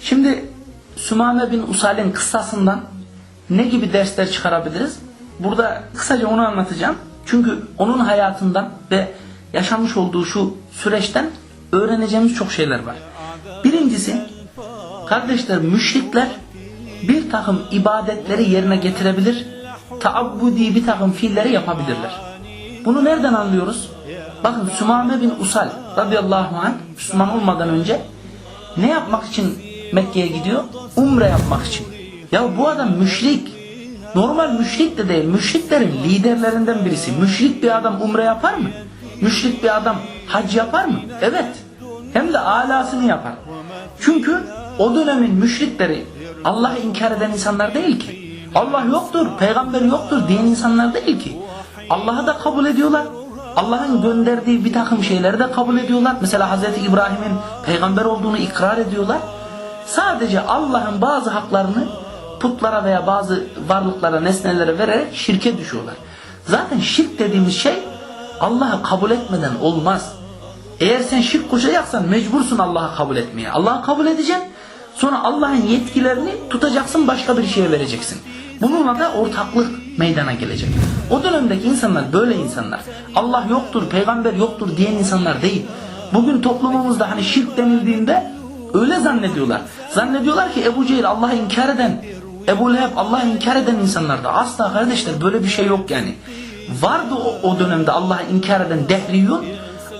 Şimdi Sümame bin Usal'in kıssasından ne gibi dersler çıkarabiliriz? Burada kısaca onu anlatacağım. Çünkü onun hayatından ve yaşamış olduğu şu süreçten öğreneceğimiz çok şeyler var. Birincisi, kardeşler müşrikler bir takım ibadetleri yerine getirebilir, taabbudi bir takım fiilleri yapabilirler. Bunu nereden anlıyoruz? Bakın Sümame bin Usal radıyallahu anh Müslüman olmadan önce ne yapmak için Mekke'ye gidiyor? Umre yapmak için. Ya bu adam müşrik. Normal müşrik de değil. Müşriklerin liderlerinden birisi. Müşrik bir adam umre yapar mı? Müşrik bir adam hac yapar mı? Evet. Hem de alasını yapar. Çünkü o dönemin müşrikleri Allah'ı inkar eden insanlar değil ki. Allah yoktur, peygamber yoktur diyen insanlar değil ki. Allah'ı da kabul ediyorlar. Allah'ın gönderdiği bir takım şeyleri de kabul ediyorlar. Mesela Hz. İbrahim'in peygamber olduğunu ikrar ediyorlar. Sadece Allah'ın bazı haklarını putlara veya bazı varlıklara, nesnelere vererek şirke düşüyorlar. Zaten şirk dediğimiz şey Allah'ı kabul etmeden olmaz. Eğer sen şirk koşacaksan mecbursun Allah'ı kabul etmeye. Allah'ı kabul edeceksin. Sonra Allah'ın yetkilerini tutacaksın başka bir şeye vereceksin. Bununla da ortaklık meydana gelecek. O dönemdeki insanlar böyle insanlar. Allah yoktur, peygamber yoktur diyen insanlar değil. Bugün toplumumuzda hani şirk denildiğinde öyle zannediyorlar. Zannediyorlar ki Ebu Cehil Allah'ı inkar eden, Ebu Leheb Allah'ı inkar eden insanlar da asla kardeşler böyle bir şey yok yani. Vardı o, o dönemde Allah'ı inkar eden dehriyun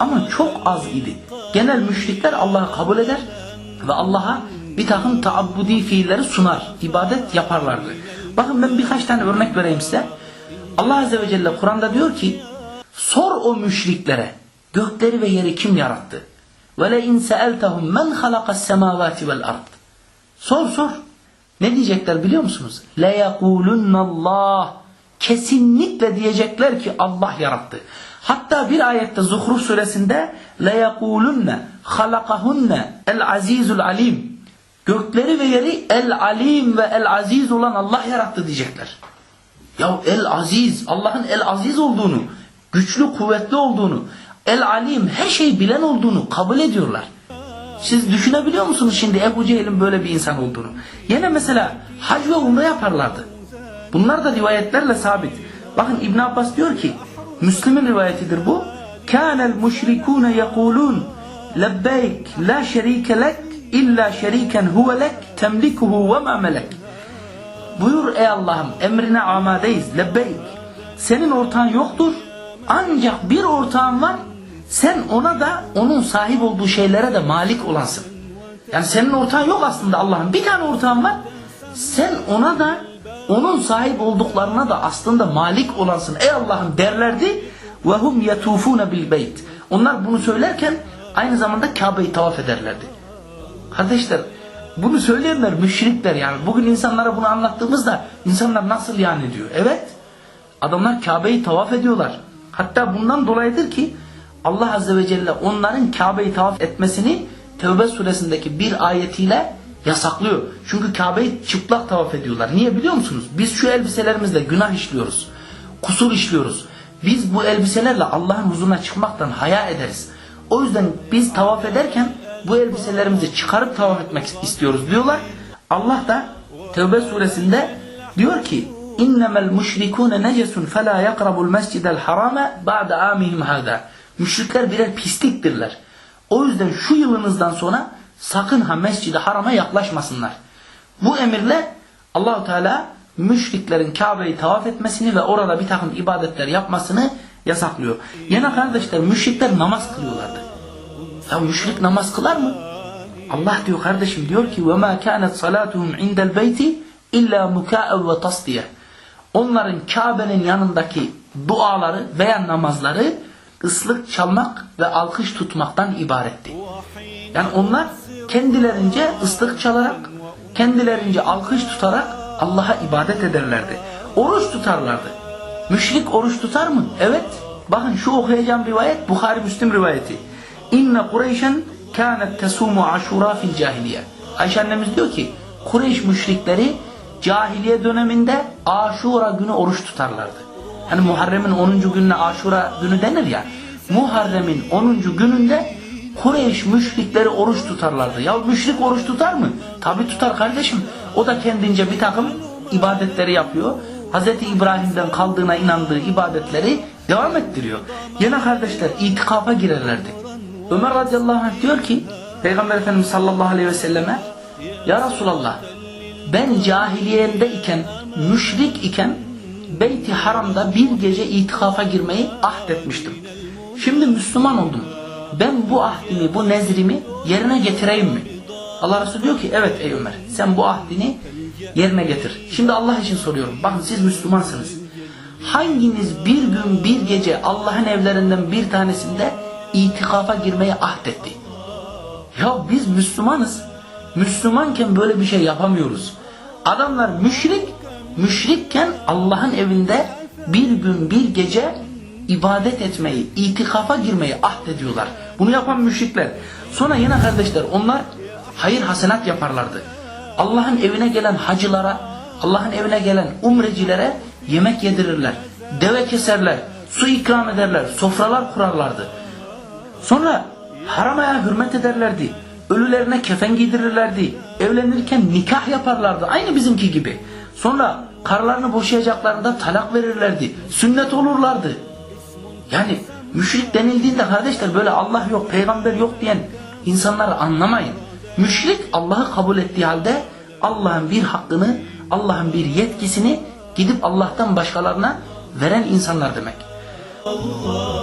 ama çok az idi. Genel müşrikler Allah'ı kabul eder ve Allah'a bir takım taabbudi fiilleri sunar, ibadet yaparlardı. Bakın ben birkaç tane örnek vereyim size. Allah Azze ve Celle Kur'an'da diyor ki sor o müşriklere gökleri ve yeri kim yarattı? Seeltehum men halakas semavati vel ard. Sor sor. Ne diyecekler biliyor musunuz? Le yekulunallah. Kesinlikle diyecekler ki Allah yarattı. Hatta bir ayette Zuhruf suresinde halakahunne el azizul alim. Gökleri ve yeri el alim ve el aziz olan Allah yarattı diyecekler. Ya el aziz, Allah'ın el aziz olduğunu, güçlü kuvvetli olduğunu, el alim her şeyi bilen olduğunu kabul ediyorlar. Siz düşünebiliyor musunuz şimdi Ebu Cehil'in böyle bir insan olduğunu? Yine mesela hac ve umre yaparlardı. Bunlar da rivayetlerle sabit. Bakın İbn Abbas diyor ki, Müslim'in rivayetidir bu. Kânel müşrikûne yekulûn lebbeyk la şerike lek illa şeriken huve lek temlikuhu ve ma melek. Buyur ey Allah'ım emrine amadeyiz lebbeyk. Senin ortağın yoktur ancak bir ortağın var sen ona da onun sahip olduğu şeylere de malik olansın. Yani senin ortağın yok aslında Allah'ın. Bir tane ortağın var. Sen ona da onun sahip olduklarına da aslında malik olansın. Ey Allah'ım derlerdi. Ve hum yetufune bil beyt. Onlar bunu söylerken aynı zamanda Kabe'yi tavaf ederlerdi. Kardeşler bunu söyleyenler müşrikler yani. Bugün insanlara bunu anlattığımızda insanlar nasıl yani diyor. Evet. Adamlar Kabe'yi tavaf ediyorlar. Hatta bundan dolayıdır ki Allah Azze ve Celle onların Kabe'yi tavaf etmesini Tevbe suresindeki bir ayetiyle yasaklıyor. Çünkü Kabe'yi çıplak tavaf ediyorlar. Niye biliyor musunuz? Biz şu elbiselerimizle günah işliyoruz. Kusur işliyoruz. Biz bu elbiselerle Allah'ın huzuruna çıkmaktan haya ederiz. O yüzden biz tavaf ederken bu elbiselerimizi çıkarıp tavaf etmek istiyoruz diyorlar. Allah da Tevbe suresinde diyor ki İnnemel müşrikûne necesun felâ yakrabul mescidel harame ba'de amihim hâdâ. Müşrikler birer pisliktirler. O yüzden şu yılınızdan sonra sakın ha mescidi harama yaklaşmasınlar. Bu emirle Allahu Teala müşriklerin Kabe'yi tavaf etmesini ve orada bir takım ibadetler yapmasını yasaklıyor. Yine kardeşler müşrikler namaz kılıyorlardı. Ya müşrik namaz kılar mı? Allah diyor kardeşim diyor ki وَمَا كَانَتْ صَلَاتُهُمْ عِنْدَ الْبَيْتِ اِلَّا مُكَاءً وَتَصْدِيَ Onların Kabe'nin yanındaki duaları veya namazları ıslık çalmak ve alkış tutmaktan ibaretti. Yani onlar kendilerince ıslık çalarak, kendilerince alkış tutarak Allah'a ibadet ederlerdi. Oruç tutarlardı. Müşrik oruç tutar mı? Evet. Bakın şu okuyacağım rivayet Bukhari Müslim rivayeti. İnne Kureyşen kânet tesumu aşura fil cahiliye. Ayşe annemiz diyor ki Kureyş müşrikleri cahiliye döneminde aşura günü oruç tutarlardı. Hani Muharrem'in 10. gününe Aşura günü denir ya. Muharrem'in 10. gününde Kureyş müşrikleri oruç tutarlardı. Ya müşrik oruç tutar mı? Tabi tutar kardeşim. O da kendince bir takım ibadetleri yapıyor. Hz. İbrahim'den kaldığına inandığı ibadetleri devam ettiriyor. Yine kardeşler itikafa girerlerdi. Ömer radıyallahu anh diyor ki Peygamber Efendimiz sallallahu aleyhi ve selleme Ya Resulallah ben cahiliyemde iken müşrik iken Beyti Haram'da bir gece itikafa girmeyi ahdetmiştim. Şimdi Müslüman oldum. Ben bu ahdimi, bu nezrimi yerine getireyim mi? Allah Resulü diyor ki evet ey Ömer sen bu ahdini yerine getir. Şimdi Allah için soruyorum. Bakın siz Müslümansınız. Hanginiz bir gün bir gece Allah'ın evlerinden bir tanesinde itikafa girmeye ahdetti? Ya biz Müslümanız. Müslümanken böyle bir şey yapamıyoruz. Adamlar müşrik, müşrikken Allah'ın evinde bir gün bir gece ibadet etmeyi, itikafa girmeyi ahdediyorlar. Bunu yapan müşrikler. Sonra yine kardeşler onlar hayır hasenat yaparlardı. Allah'ın evine gelen hacılara, Allah'ın evine gelen umrecilere yemek yedirirler. Deve keserler, su ikram ederler, sofralar kurarlardı. Sonra haramaya hürmet ederlerdi. Ölülerine kefen giydirirlerdi. Evlenirken nikah yaparlardı. Aynı bizimki gibi. Sonra karılarını boşayacaklarında talak verirlerdi. Sünnet olurlardı. Yani müşrik denildiğinde kardeşler böyle Allah yok, peygamber yok diyen insanları anlamayın. Müşrik Allah'ı kabul ettiği halde Allah'ın bir hakkını, Allah'ın bir yetkisini gidip Allah'tan başkalarına veren insanlar demek. Allah